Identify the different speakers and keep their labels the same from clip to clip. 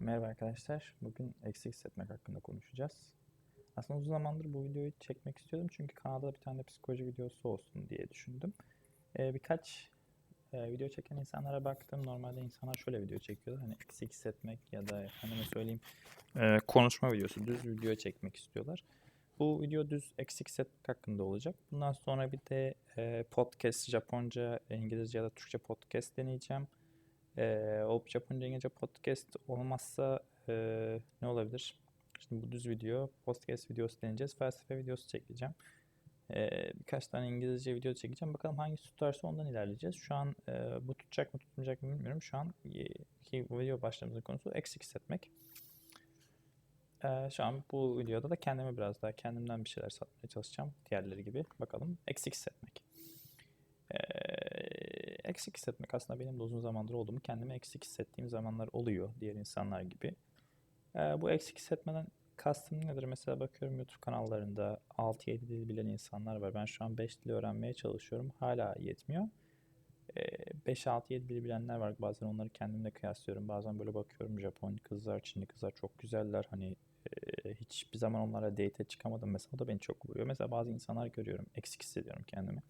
Speaker 1: Merhaba arkadaşlar. Bugün eksik hissetmek hakkında konuşacağız. Aslında uzun zamandır bu videoyu çekmek istiyordum çünkü kanalda bir tane psikoloji videosu olsun diye düşündüm. Ee, birkaç e, video çeken insanlara baktım. Normalde insanlar şöyle video çekiyorlar. Hani eksik hissetmek ya da efendime söyleyeyim e, konuşma videosu, düz video çekmek istiyorlar. Bu video düz eksik hissetmek hakkında olacak. Bundan sonra bir de e, podcast, Japonca, İngilizce ya da Türkçe podcast deneyeceğim. Ee, o Japonca İngilizce podcast olmazsa e, ne olabilir? Şimdi bu düz video, podcast videosu deneyeceğiz. Felsefe videosu çekeceğim. Ee, birkaç tane İngilizce video çekeceğim. Bakalım hangisi tutarsa ondan ilerleyeceğiz. Şu an e, bu tutacak mı tutmayacak mı bilmiyorum. Şu an ki video başlamamızın konusu eksik hissetmek. Ee, şu an bu videoda da kendime biraz daha kendimden bir şeyler satmaya çalışacağım. Diğerleri gibi. Bakalım eksik hissetmek. Ee, eksik hissetmek aslında benim de uzun zamandır oldu mu kendimi eksik hissettiğim zamanlar oluyor diğer insanlar gibi. Ee, bu eksik hissetmeden kastım nedir? Mesela bakıyorum YouTube kanallarında 6-7 dil bilen insanlar var. Ben şu an 5 dil öğrenmeye çalışıyorum. Hala yetmiyor. Ee, 5-6-7 dil bilenler var. Bazen onları kendimle kıyaslıyorum. Bazen böyle bakıyorum Japon kızlar, Çinli kızlar çok güzeller. Hani e, hiçbir zaman onlara date çıkamadım. Mesela o da beni çok vuruyor. Mesela bazı insanlar görüyorum. Eksik hissediyorum kendimi.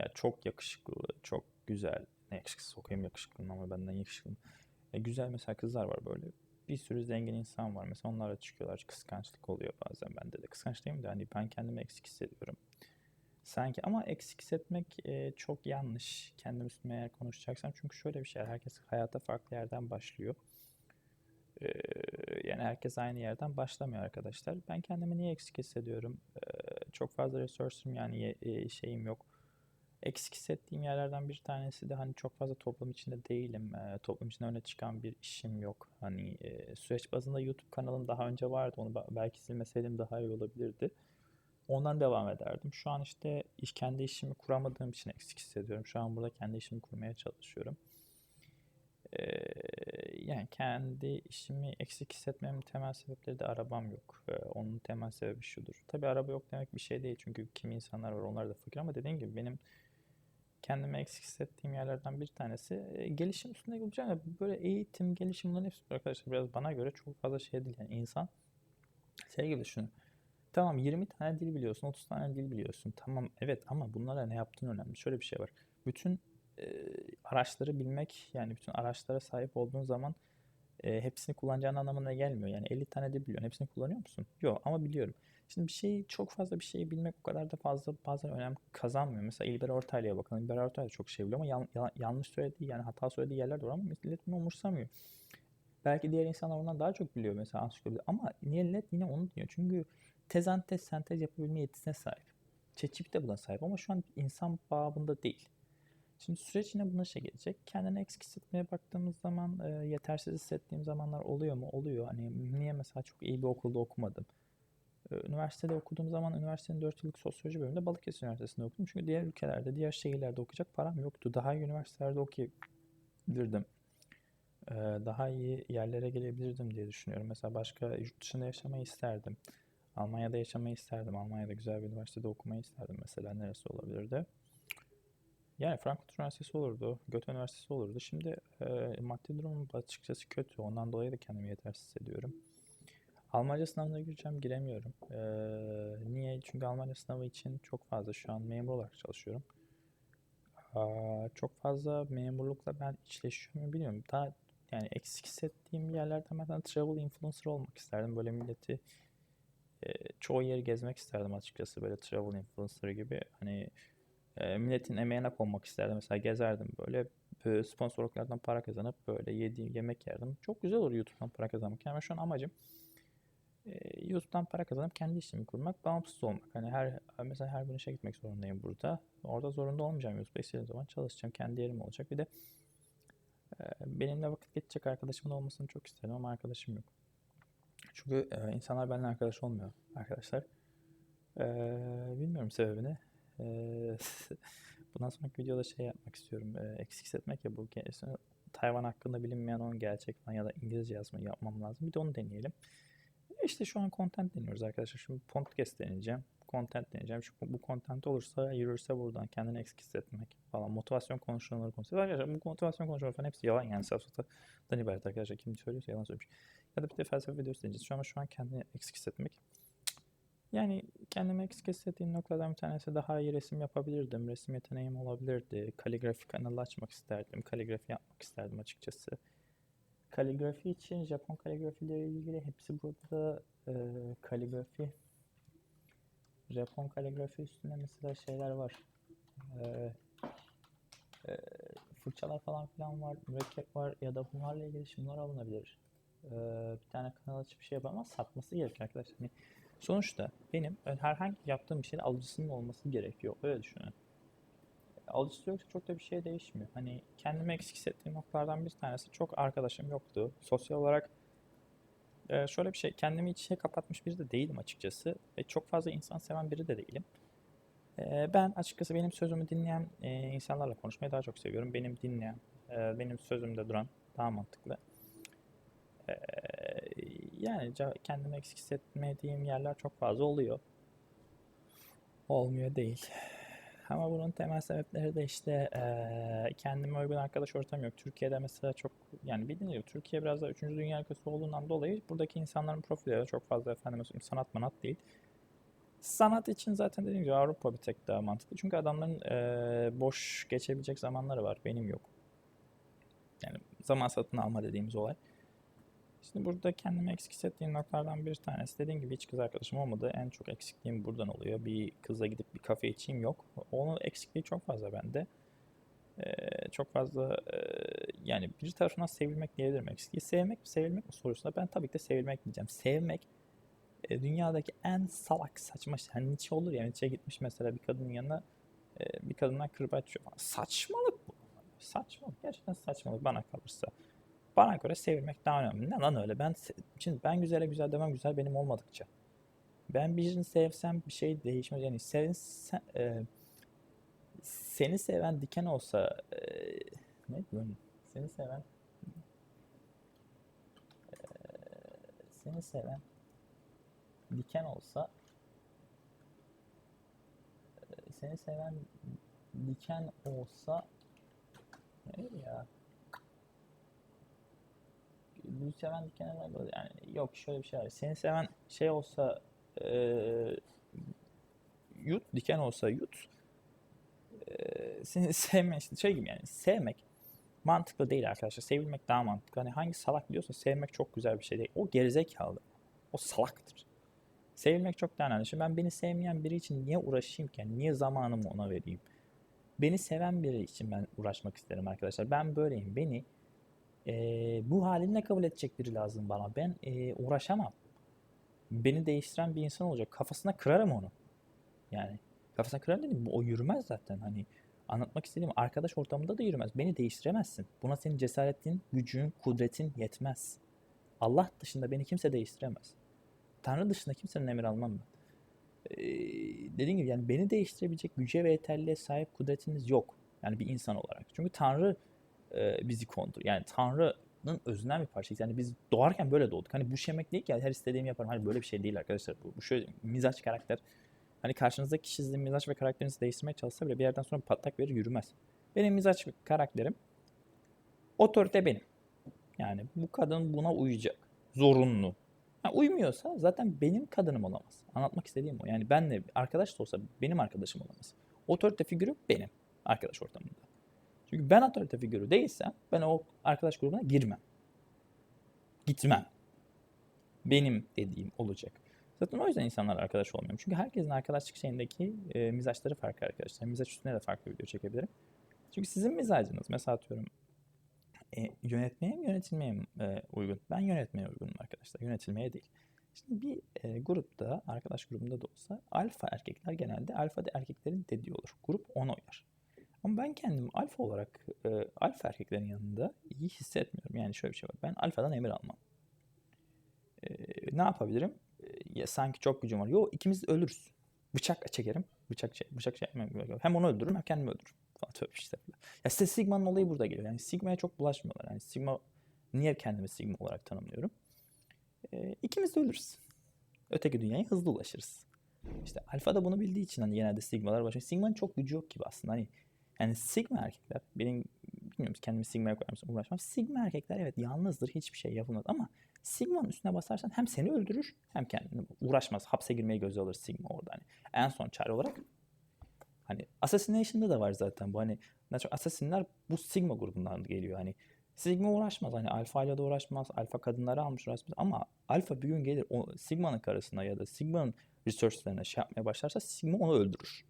Speaker 1: Ya çok yakışıklı, çok güzel. Ne yakışıklı sokayım yakışıklı ama benden yakışıklı. E, güzel mesela kızlar var böyle. Bir sürü zengin insan var. Mesela onlarla çıkıyorlar. Kıskançlık oluyor bazen bende de. Kıskanç değil mi de hani ben kendimi eksik hissediyorum. Sanki ama eksik hissetmek e, çok yanlış. Kendim üstüme eğer konuşacaksam. Çünkü şöyle bir şey. Herkes hayata farklı yerden başlıyor. E, yani herkes aynı yerden başlamıyor arkadaşlar. Ben kendimi niye eksik hissediyorum? E, çok fazla resource'um yani e, şeyim yok eksik hissettiğim yerlerden bir tanesi de hani çok fazla toplum içinde değilim. E, toplum içinde öne çıkan bir işim yok. Hani e, süreç bazında YouTube kanalım daha önce vardı. Onu belki silmeseydim daha iyi olabilirdi. Ondan devam ederdim. Şu an işte iş, kendi işimi kuramadığım için eksik hissediyorum. Şu an burada kendi işimi kurmaya çalışıyorum. E, yani kendi işimi eksik hissetmemin temel sebepleri de arabam yok. E, onun temel sebebi şudur. Tabii araba yok demek bir şey değil. Çünkü kimi insanlar var onlar da fakir ama dediğim gibi benim kendime eksik hissettiğim yerlerden bir tanesi e, gelişim üstünde yapacağım. Böyle eğitim, gelişim bunların hepsi arkadaşlar biraz bana göre çok fazla şey değil. Yani insan şey gibi düşünün. Tamam 20 tane dil biliyorsun, 30 tane dil biliyorsun. Tamam evet ama bunlara ne yaptığın önemli. Şöyle bir şey var. Bütün e, araçları bilmek yani bütün araçlara sahip olduğun zaman e, hepsini kullanacağın anlamına gelmiyor. Yani 50 tane de biliyorsun. Hepsini kullanıyor musun? Yok ama biliyorum. Şimdi bir şeyi çok fazla bir şeyi bilmek o kadar da fazla bazen önem kazanmıyor. Mesela İlber Ortaylı'ya bakın. İlber Ortaylı çok şey biliyor ama yan, yan, yanlış söylediği yani hata söylediği yerler var ama millet bunu umursamıyor. Belki diğer insanlar ondan daha çok biliyor mesela ansiklopedi ama millet yine onu diyor. Çünkü tezantez, sentez yapabilme yetisine sahip. Çeçip de buna sahip ama şu an insan babında değil. Şimdi süreç yine buna şey gelecek. Kendini eksik hissetmeye baktığımız zaman e, yetersiz hissettiğim zamanlar oluyor mu? Oluyor. Hani niye mesela çok iyi bir okulda okumadım? Üniversitede okuduğum zaman üniversitenin 4 yıllık sosyoloji bölümünde Balıkesir Üniversitesi'nde okudum. Çünkü diğer ülkelerde, diğer şehirlerde okuyacak param yoktu. Daha iyi üniversitelerde okuyabilirdim. Daha iyi yerlere gelebilirdim diye düşünüyorum. Mesela başka yurt dışında yaşamayı isterdim. Almanya'da yaşamayı isterdim. Almanya'da güzel bir üniversitede okumayı isterdim. Mesela neresi olabilirdi? Yani Frankfurt Üniversitesi olurdu, Goethe Üniversitesi olurdu. Şimdi e, maddi durumum açıkçası kötü. Ondan dolayı da kendimi yetersiz hissediyorum. Almanca sınavına gireceğim, giremiyorum. Ee, niye? Çünkü Almanca sınavı için çok fazla şu an memur olarak çalışıyorum. Aa, çok fazla memurlukla ben içleşiyor mu bilmiyorum. Daha yani eksik hissettiğim yerlerden ben travel influencer olmak isterdim. Böyle milleti e, çoğu yeri gezmek isterdim açıkçası. Böyle travel influencer gibi. Hani e, milletin emeğine konmak isterdim. Mesela gezerdim böyle e, sponsorluklardan para kazanıp böyle yediğim yemek yerdim. Çok güzel olur YouTube'dan para kazanmak. Yani şu an amacım YouTube'dan para kazanıp kendi işimi kurmak, bağımsız olmak. Hani her mesela her gün işe gitmek zorundayım burada. Orada zorunda olmayacağım YouTube'da istediğim zaman çalışacağım. Kendi yerim olacak. Bir de benimle vakit geçecek arkadaşımın olmasını çok isterim ama arkadaşım yok. Çünkü insanlar benimle arkadaş olmuyor arkadaşlar. Bilmiyorum sebebini. Bundan sonraki videoda şey yapmak istiyorum. Eksik hissetmek ya bu. Tayvan hakkında bilinmeyen onun gerçek falan ya da İngilizce yazmayı yapmam lazım. Bir de onu deneyelim. İşte şu an content deniyoruz arkadaşlar. Şimdi podcast deneyeceğim. content deneyeceğim. Çünkü bu content olursa yürürse buradan kendini eksik hissetmek falan. Motivasyon konuşmaları konuşuyor. Arkadaşlar bu motivasyon konuşmaları falan hepsi yalan yani safsatadan ibaret arkadaşlar. Kim söylüyorsa yalan söylemiş. Ya da bir de felsefe videosu deneyeceğiz. Şu an şu an kendini eksik hissetmek. Yani kendimi eksik hissettiğim noktadan bir tanesi daha iyi resim yapabilirdim. Resim yeteneğim olabilirdi. Kaligrafi kanalı açmak isterdim. Kaligrafi yapmak isterdim açıkçası. Kaligrafi için Japon kaligrafi ile ilgili hepsi burada e, kaligrafi Japon kaligrafi üstünde mesela şeyler var. E, e, fırçalar falan filan var, mürekkep var ya da bunlarla ilgili şunlar alınabilir. E, bir tane kanal açıp bir şey yapar ama satması gerekiyor arkadaşlar. Hani sonuçta benim herhangi yaptığım bir şeyde alıcısının olması gerekiyor. Öyle düşünün. Alıcısı yoksa çok da bir şey değişmiyor. Hani kendimi eksik hissettiğim noktalardan bir tanesi çok arkadaşım yoktu. Sosyal olarak e, şöyle bir şey, kendimi içe kapatmış biri de değilim açıkçası. Ve çok fazla insan seven biri de değilim. E, ben açıkçası benim sözümü dinleyen e, insanlarla konuşmayı daha çok seviyorum. Benim dinleyen, e, benim sözümde duran daha mantıklı. E, yani kendimi eksik hissetmediğim yerler çok fazla oluyor. Olmuyor değil. Ama bunun temel sebepleri de işte e, kendime uygun arkadaş ortamı yok. Türkiye'de mesela çok yani bildiğiniz Türkiye biraz daha 3. Dünya ülkesi olduğundan dolayı buradaki insanların profilleri çok fazla efendim sanat manat değil. Sanat için zaten dediğim gibi Avrupa bir tek daha mantıklı. Çünkü adamların e, boş geçebilecek zamanları var. Benim yok. Yani zaman satın alma dediğimiz olay. Şimdi burada kendimi eksik hissettiğim noktalardan bir tanesi. Dediğim gibi hiç kız arkadaşım olmadı. En çok eksikliğim buradan oluyor. Bir kızla gidip bir kafe içeyim yok. Onun eksikliği çok fazla bende. Ee, çok fazla e, yani bir tarafından sevilmek diyebilirim eksikliği. Sevmek mi sevilmek mi sorusuna ben tabii ki de sevilmek diyeceğim. Sevmek e, dünyadaki en salak saçma şey. Hani Nietzsche olur ya Nietzsche gitmiş mesela bir kadının yanına e, bir kadından kırbaç yiyor. Saçmalık bu. Saçmalık. Gerçekten saçmalık bana kalırsa. Bana göre sevilmek daha önemli. Ne lan öyle? Ben şimdi ben güzele güzel demem güzel benim olmadıkça. Ben birini sevsem bir şey değişmez. Yani sen, sen e, seni seven diken olsa e, ne diyorum? Seni seven e, seni seven diken olsa e, seni seven diken olsa ne ya Gül seven diken yani yok şöyle bir şey var. Seni seven şey olsa e, yut diken olsa yut e, seni sevme işte şey gibi yani sevmek mantıklı değil arkadaşlar. Sevilmek daha mantıklı. Hani hangi salak biliyorsa sevmek çok güzel bir şey değil. O gerizekalı. O salaktır. Sevilmek çok daha önemli. Şimdi ben beni sevmeyen biri için niye uğraşayım ki? Yani niye zamanımı ona vereyim? Beni seven biri için ben uğraşmak isterim arkadaşlar. Ben böyleyim. Beni e, bu halimle kabul edecek biri lazım bana. Ben e, uğraşamam. Beni değiştiren bir insan olacak. Kafasına kırarım onu. Yani kafasına kırarım dedim. O yürümez zaten. Hani anlatmak istediğim arkadaş ortamında da yürümez. Beni değiştiremezsin. Buna senin cesaretin, gücün, kudretin yetmez. Allah dışında beni kimse değiştiremez. Tanrı dışında kimsenin emir almam ben. Ee, dediğim gibi yani beni değiştirebilecek güce ve yeterliğe sahip kudretiniz yok. Yani bir insan olarak. Çünkü Tanrı e, bizi kondur. Yani Tanrı'nın özünden bir parçayız. Yani biz doğarken böyle doğduk. Hani bu yemek değil ki her istediğimi yaparım. Hani böyle bir şey değil arkadaşlar. Bu, bu şöyle mizaç karakter. Hani karşınızdaki kişi sizin mizaç ve karakterinizi değiştirmeye çalışsa bile bir yerden sonra patlak verir yürümez. Benim mizaç karakterim otorite benim. Yani bu kadın buna uyacak. Zorunlu. Ha, uymuyorsa zaten benim kadınım olamaz. Anlatmak istediğim o. Yani benle arkadaş da olsa benim arkadaşım olamaz. Otorite figürü benim arkadaş ortamında. Çünkü ben otorite figürü değilsem ben o arkadaş grubuna girmem. Gitmem. Benim dediğim olacak. Zaten o yüzden insanlar arkadaş olmuyor. Çünkü herkesin arkadaşlık şeyindeki e, mizaçları farklı arkadaşlar. Mizaç üstüne de farklı video çekebilirim. Çünkü sizin mizacınız mesela atıyorum e, yönetmeye mi yönetilmeye mi e, uygun? Ben yönetmeye uygunum arkadaşlar. Yönetilmeye değil. Şimdi bir e, grupta, arkadaş grubunda da olsa alfa erkekler genelde alfa de erkeklerin dediği olur. Grup ona uyar. Ama ben kendimi alfa olarak e, alfa erkeklerin yanında iyi hissetmiyorum. Yani şöyle bir şey var. Ben alfadan emir almam. E, ne yapabilirim? E, ya sanki çok gücüm var. Yo ikimiz ölürüz. Bıçak çekerim. Bıçak çek, bıçak çekmem. Hem onu öldürürüm hem kendimi öldürürüm. Falan tövbe işte. Ya size Sigma'nın olayı burada geliyor. Yani Sigma'ya çok bulaşmıyorlar. Yani Sigma niye kendimi Sigma olarak tanımlıyorum? E, ikimiz de ölürüz. Öteki dünyaya hızlı ulaşırız. İşte alfa da bunu bildiği için hani genelde sigmalar başlıyor. Sigma'nın çok gücü yok gibi aslında. Hani yani sigma erkekler benim bilmiyorum kendimi sigma'ya koyar uğraşmam. Sigma erkekler evet yalnızdır hiçbir şey yapılmaz ama sigma'nın üstüne basarsan hem seni öldürür hem kendini uğraşmaz. Hapse girmeyi göze alır sigma orada hani. En son çare olarak hani Assassination'da da var zaten bu hani Assassin'ler bu sigma grubundan geliyor hani Sigma uğraşmaz. Hani alfa ile de uğraşmaz. Alfa kadınları almış uğraşmaz. Ama alfa bir gün gelir o Sigma'nın karısına ya da Sigma'nın researchlerine şey yapmaya başlarsa Sigma onu öldürür.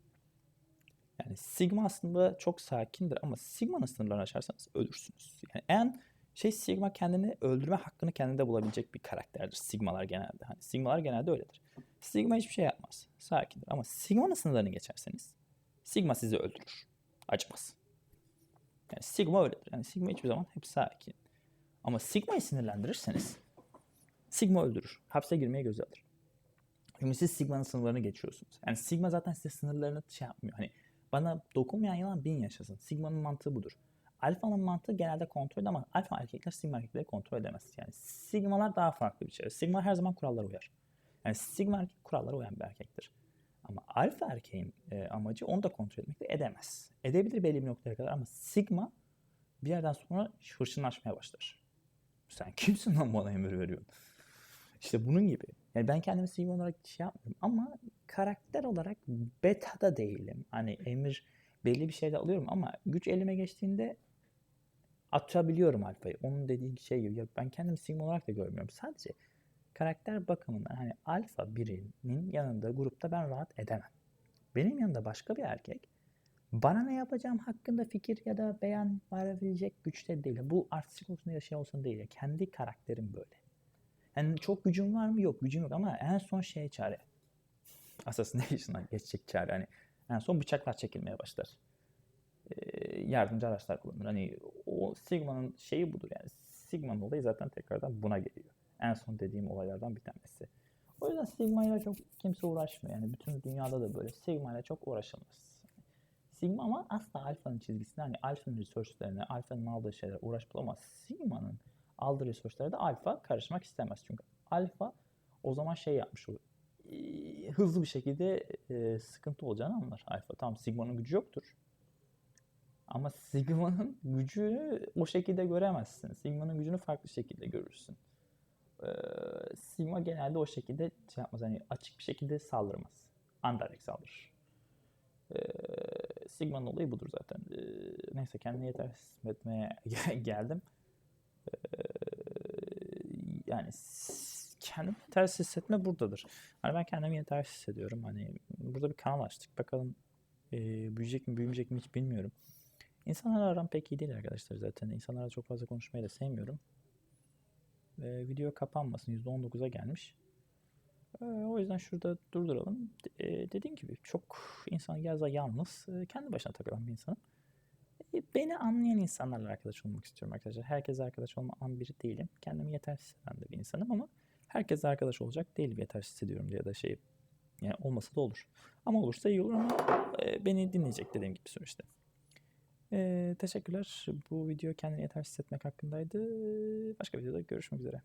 Speaker 1: Yani Sigma aslında çok sakindir ama Sigma'nın sınırlarını aşarsanız ölürsünüz. Yani en şey Sigma kendini öldürme hakkını kendinde bulabilecek bir karakterdir. Sigmalar genelde. Hani Sigmalar genelde öyledir. Sigma hiçbir şey yapmaz. Sakindir. Ama Sigma'nın sınırlarını geçerseniz Sigma sizi öldürür. Acımaz. Yani Sigma öyledir. Yani Sigma hiçbir zaman hep sakin. Ama Sigma'yı sinirlendirirseniz Sigma öldürür. Hapse girmeye göze alır. Çünkü siz Sigma'nın sınırlarını geçiyorsunuz. Yani Sigma zaten size sınırlarını şey yapmıyor. Hani bana dokunmayan yılan bin yaşasın. Sigma'nın mantığı budur. Alfa'nın mantığı genelde kontrol ama alfa erkekler Sigma erkekleri kontrol edemez. Yani Sigma'lar daha farklı bir şey. Sigma her zaman kurallara uyar. Yani Sigma erkek kurallara uyan bir erkektir. Ama alfa erkeğin e, amacı onu da kontrol etmek de edemez. Edebilir belli bir noktaya kadar ama sigma bir yerden sonra hırçınlaşmaya başlar. Sen kimsin lan bana emir veriyorsun? İşte bunun gibi. Yani ben kendimi sigma olarak şey yapmıyorum ama karakter olarak beta da değilim. Hani emir belli bir şeyde alıyorum ama güç elime geçtiğinde atabiliyorum alfayı. Onun dediği şey gibi. Ya ben kendimi sigma olarak da görmüyorum. Sadece karakter bakımından hani alfa birinin yanında grupta ben rahat edemem. Benim yanında başka bir erkek bana ne yapacağım hakkında fikir ya da beyan verebilecek güçte değil. Bu artistik olsun ya şey olsun değil. Kendi karakterim böyle. Yani çok gücüm var mı? Yok gücüm yok ama en son şey çare. Assassination'a geçecek çare. Hani en son bıçaklar çekilmeye başlar. Ee, yardımcı araçlar kullanılır. Hani o Sigma'nın şeyi budur yani. Sigma'nın olayı zaten tekrardan buna geliyor. En son dediğim olaylardan bir tanesi. O yüzden Sigma ile çok kimse uğraşmıyor. Yani bütün dünyada da böyle Sigma ile çok uğraşılmaz. Sigma ama asla Alfa'nın çizgisine hani Alfa'nın researchlerine, Alfa'nın aldığı şeylere uğraşıp ama Sigma'nın aldığı researchlere de Alfa karışmak istemez. Çünkü Alfa o zaman şey yapmış olur. Hızlı bir şekilde e, sıkıntı olacağını anlar Alfa. Tamam Sigma'nın gücü yoktur. Ama Sigma'nın gücünü o şekilde göremezsin. Sigma'nın gücünü farklı şekilde görürsün. Ee, Sigma genelde o şekilde şey yapmaz. Hani açık bir şekilde saldırmaz. Underdeck saldırır. Ee, Sigma'nın olayı budur zaten. Ee, neyse kendini yetersiz etmeye geldim. Yani kendimi yetersiz hissetme buradadır. Hani ben kendimi yetersiz hissediyorum. Hani burada bir kanal açtık. Bakalım e, büyüyecek mi büyümeyecek mi hiç bilmiyorum. İnsanlarla aram pek iyi değil arkadaşlar zaten. İnsanlarla çok fazla konuşmayı da sevmiyorum. E, video kapanmasın. %19'a gelmiş. E, o yüzden şurada durduralım. E, dediğim gibi çok insan yazda yalnız. E, kendi başına takılan bir insanım. E, beni anlayan insanlarla arkadaş olmak istiyorum arkadaşlar. Herkes arkadaş olmam biri değilim. Kendimi yetersiz hisseden de bir insanım ama herkes arkadaş olacak değil yetersiz hissediyorum diye de şey yani olmasa da olur. Ama olursa iyi olur ama e, beni dinleyecek dediğim gibi süreçte. Ee, teşekkürler. Bu video kendini yetersiz hissetmek hakkındaydı. Başka videoda görüşmek üzere.